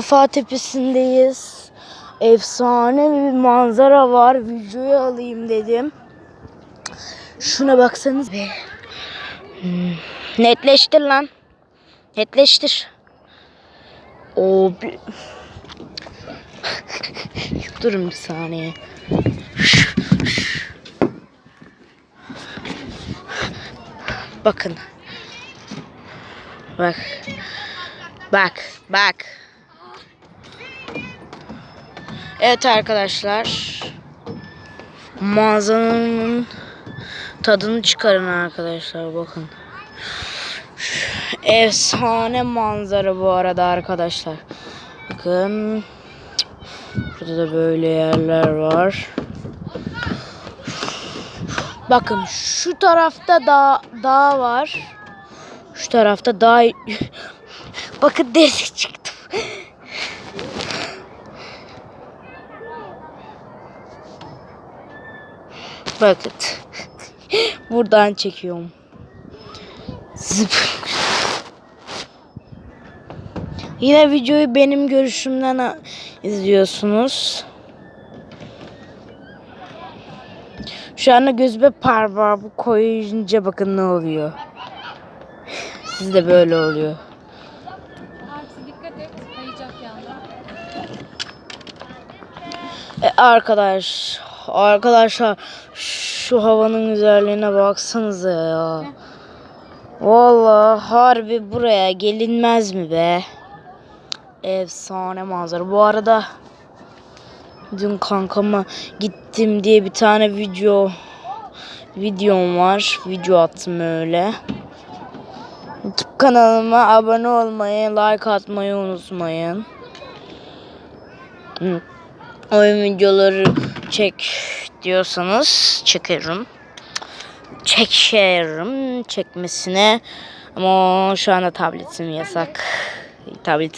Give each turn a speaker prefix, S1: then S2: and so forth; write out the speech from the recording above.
S1: Vefa Tepesi'ndeyiz. Efsane bir manzara var. Videoyu alayım dedim. Şuna baksanız be. Hmm. Netleştir lan. Netleştir. O. Durun bir saniye. Bakın. Bak. Bak. Bak. Evet arkadaşlar. Mağazanın tadını çıkarın arkadaşlar bakın. Efsane manzara bu arada arkadaşlar. Bakın. Burada da böyle yerler var. Bakın şu tarafta dağ, dağ var. Şu tarafta dağ. Bakın delik çıktı. Bakın. Buradan çekiyorum. Zıp. Yine videoyu benim görüşümden izliyorsunuz. Şu anda gözüme parmağı bu koyunca bakın ne oluyor. Sizde böyle oluyor. E, arkadaş, arkadaşlar şu havanın güzelliğine baksanıza ya. Vallahi harbi buraya gelinmez mi be? Efsane manzara. Bu arada dün kankama gittim diye bir tane video videom var. Video attım öyle. YouTube kanalıma abone olmayı, like atmayı unutmayın. Oyun videoları çek diyorsanız çekerim. Çekerim çekmesine. Ama şu anda tabletim yasak. Tabletim